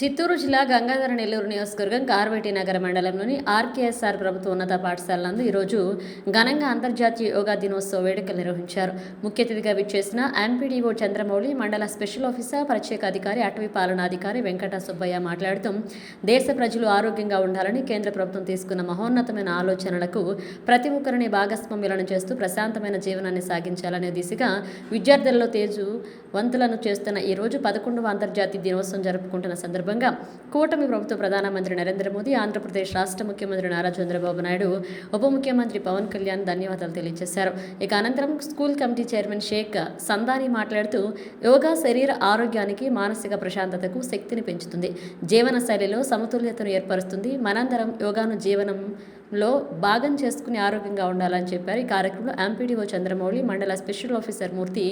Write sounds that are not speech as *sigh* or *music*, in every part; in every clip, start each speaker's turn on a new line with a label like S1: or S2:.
S1: Chittoor జిల్లా గంగాధర నెల్లూరు నియోజకవర్గం కార్వేటి నగర మండలంలోని ఆర్కేఎస్ఆర్ ప్రభుత్వ ఉన్నత పాఠశాల నందు ఈరోజు ఘనంగా అంతర్జాతీయ యోగా దినోత్సవ వేడుకలు నిర్వహించారు. ముఖ్య అతిథిగా విచ్చేసిన ఎంపీడీఓ చంద్రమౌళి మండల స్పెషల్ ఆఫీసర్ ప్రత్యేక అధికారి అటవీ పాలనాధికారి వెంకట సుబ్బయ్య మాట్లాడుతూ దేశ ప్రజలు ఆరోగ్యంగా ఉండాలని కేంద్ర ప్రభుత్వం తీసుకున్న మహోన్నతమైన ఆలోచనలకు ప్రతి ఒక్కరిని భాగస్వామ్యులను చేస్తూ ప్రశాంతమైన జీవనాన్ని సాగించాలనే దిశగా విద్యార్థులలో తేజు వంతులను చేస్తున్న ఈ రోజు పదకొండవ అంతర్జాతీయ దినోత్సవం జరుపుకుంటున్న సందర్భంగా కూటమి ప్రభుత్వ ప్రధానమంత్రి నరేంద్ర మోదీ ఆంధ్రప్రదేశ్ రాష్ట్ర ముఖ్యమంత్రి నారా చంద్రబాబు నాయుడు ఉప ముఖ్యమంత్రి పవన్ కళ్యాణ్ ధన్యవాదాలు తెలియజేశారు. ఇక అనంతరం school committee chairman Shaik Sandani మాట్లాడుతూ యోగా శరీర ఆరోగ్యానికి మానసిక ప్రశాంతతకు శక్తిని పెంచుతుంది. జీవన శైలిలో సమతుల్యతను ఏర్పరుస్తుంది. మనందరం యోగాను జీవనం లో భాగం చేసుకుని ఆరోగ్యంగా ఉండాలని చెప్పారు. ఈ కార్యక్రమంలో ఎంపీడీఓ చంద్రమౌళి మండల స్పెషల్ ఆఫీసర్ మూర్తి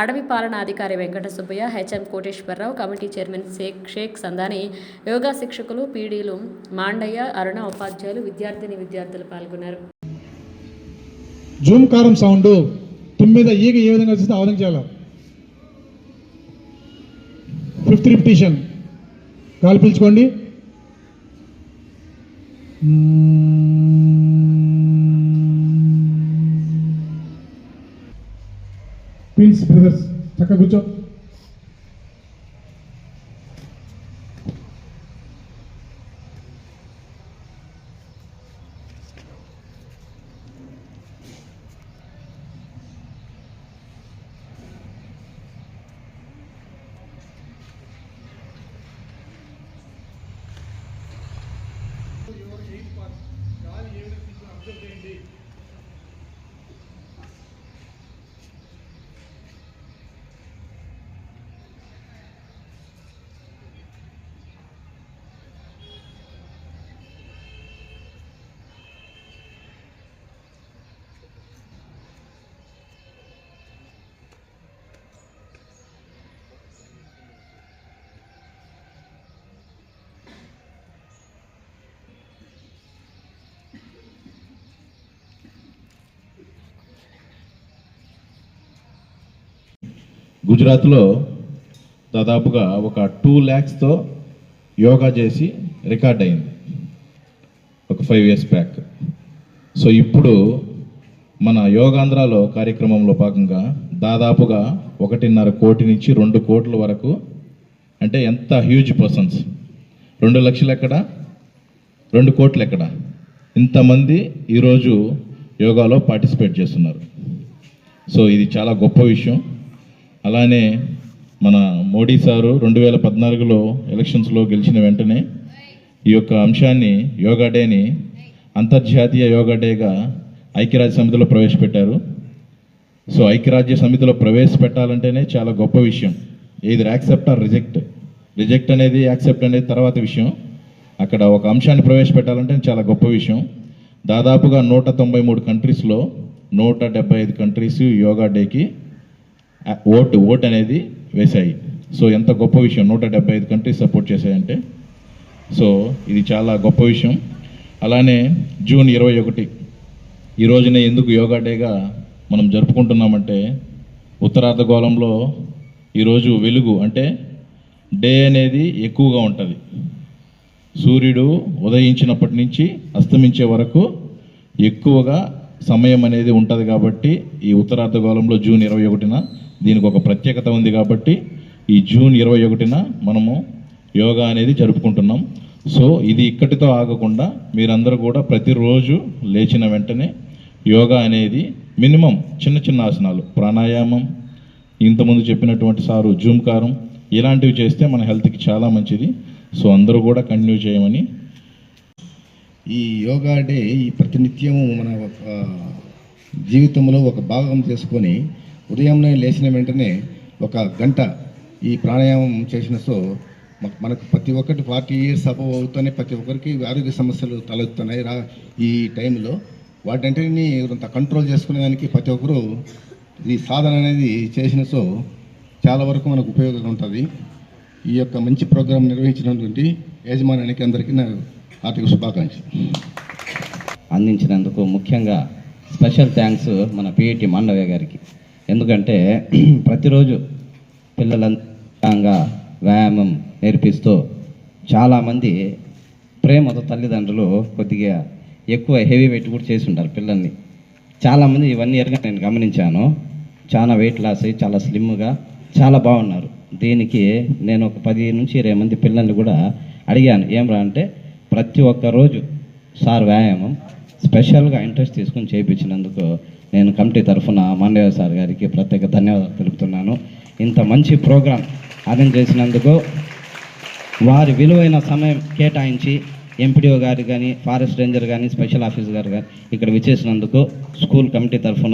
S1: అడవి పాలనా అధికారి Venkata Subbaiah H M Koteswararao committee chairman Shaik Shaik Sandani yoga శిక్షకులు పీడీలు మాండయ్య అరుణ ఉపాధ్యాయులు విద్యార్థిని విద్యార్థులు పాల్గొన్నారు.
S2: జూమ్ కారం సౌండ్ మీద ఈగ ఏ విధంగా వచ్చిందో ఆ విధంగా చేయాలి? ఫిఫ్త్ రిపిటేషన్ గాలి పీల్చుకోండి. ప్రిన్స్ బ్రదర్స్ చక్కగా కూర్చో
S3: గుజరాత్లో దాదాపుగా ఒక టూ ల్యాక్స్తో యోగా చేసి రికార్డ్ అయింది. ఒక ఫైవ్ ఇయర్స్ బ్యాక్ సో ఇప్పుడు మన యోగాంధ్రాలో కార్యక్రమంలో భాగంగా దాదాపుగా ఒకటిన్నర కోటి నుంచి రెండు కోట్ల వరకు అంటే ఎంత హ్యూజ్ పర్సన్స్ రెండు లక్షలు ఎక్కడ? రెండు కోట్లు ఎక్కడ? ఇంతమంది ఈరోజు యోగాలో పార్టిసిపేట్ చేస్తున్నారు. సో ఇది చాలా గొప్ప విషయం. అలానే మన మోడీ సారు రెండు వేల పద్నాలుగులో ఎలక్షన్స్లో గెలిచిన వెంటనే ఈ యొక్క అంశాన్ని యోగా డేని అంతర్జాతీయ యోగా డేగా ఐక్యరాజ్య సమితిలో ప్రవేశపెట్టారు. సో ఐక్యరాజ్య సమితిలో ప్రవేశపెట్టాలంటేనే చాలా గొప్ప విషయం. ఇది యాక్సెప్ట్ ఆర్ రిజెక్ట్? రిజెక్ట్ అనేది యాక్సెప్ట్ అనేది తర్వాత విషయం. అక్కడ ఒక అంశాన్ని ప్రవేశపెట్టాలంటే చాలా గొప్ప విషయం. దాదాపుగా నూట తొంభై మూడు కంట్రీస్లో నూట డెబ్బై ఐదు కంట్రీస్ యోగా డేకి ఓటు ఓట్ అనేది వేశాయి. సో ఎంత గొప్ప విషయం నూట డెబ్బై ఐదు కంట్రీస్ సపోర్ట్ చేశాయంటే సో ఇది చాలా గొప్ప విషయం. అలానే జూన్ ఇరవై ఒకటి ఈ రోజునే ఎందుకు యోగా డేగా మనం జరుపుకుంటున్నామంటే ఉత్తరార్ధగోళంలో ఈరోజు వెలుగు అంటే డే అనేది ఎక్కువగా ఉంటుంది. సూర్యుడు ఉదయించినప్పటి నుంచి అస్తమించే వరకు ఎక్కువగా సమయం అనేది ఉంటుంది కాబట్టి ఈ ఉత్తరార్ధగోళంలో జూన్ ఇరవై ఒకటిన దీనికి ఒక ప్రత్యేకత ఉంది కాబట్టి ఈ జూన్ ఇరవై ఒకటిన మనము యోగా అనేది జరుపుకుంటున్నాం. సో ఇది ఇక్కడితో ఆగకుండా మీరందరూ కూడా ప్రతిరోజు లేచిన వెంటనే యోగా అనేది మినిమం చిన్న చిన్న ఆసనాలు. ప్రాణాయామం ఇంతకుముందు చెప్పినటువంటి సారు జూమ్కారం ఇలాంటివి చేస్తే మన హెల్త్కి చాలా మంచిది. సో అందరూ కూడా కంటిన్యూ చేయమని.
S4: ఈ యోగా డే ఈ ప్రతినిత్యము మన ఒక జీవితంలో ఒక భాగం చేసుకొని ఉదయంలో లేచిన వెంటనే ఒక గంట ఈ ప్రాణాయామం చేసిన సో మనకు ప్రతి ఒక్కటి ఫార్టీ ఇయర్స్ అబవ్ అవుతూనే ప్రతి ఒక్కరికి ఆరోగ్య సమస్యలు తలెత్తున్నాయి రా ఈ టైంలో వాటంటిని కొంత కంట్రోల్ చేసుకునేదానికి ప్రతి ఒక్కరూ ఈ సాధన అనేది చేసిన సో చాలా వరకు మనకు ఉపయోగంగా ఉంటుంది. ఈ యొక్క మంచి ప్రోగ్రాం నిర్వహించినటువంటి యాజమాన్యానికి అందరికీ నా ఆర్థిక శుభాకాంక్షలు.
S5: అందించినందుకు ముఖ్యంగా స్పెషల్ థ్యాంక్స్ మన పిఐటి మాండవ్య గారికి. ఎందుకంటే *clears throat* ప్రతిరోజు పిల్లలంగా వ్యాయామం నేర్పిస్తూ చాలామంది ప్రేమతో తల్లిదండ్రులు కొద్దిగా ఎక్కువ హెవీ వెయిట్ కూడా చేసి ఉంటారు పిల్లల్ని. చాలామంది వన్ ఇయర్గా నేను గమనించాను. చాలా వెయిట్ లాస్ అయ్యి చాలా స్లిమ్గా చాలా బాగున్నారు. దీనికి నేను ఒక పది నుంచి ఇరవై మంది పిల్లల్ని కూడా అడిగాను. ఏమరా అంటే ప్రతి ఒక్క రోజు సార్ వ్యాయామం స్పెషల్గా ఇంట్రెస్ట్ తీసుకుని చేయించినందుకు నేను కమిటీ తరఫున మాండవ సార్ గారికి ప్రత్యేక ధన్యవాదాలు తెలుపుతున్నాను. ఇంత మంచి ప్రోగ్రాం అరేంజ్ చేసినందుకు వారి విలువైన సమయం కేటాయించి ఎంపీడీఓ గారు కానీ ఫారెస్ట్ రేంజర్ కానీ స్పెషల్ ఆఫీసర్ గారు కానీ ఇక్కడ విచ్చేసినందుకు స్కూల్ కమిటీ తరఫున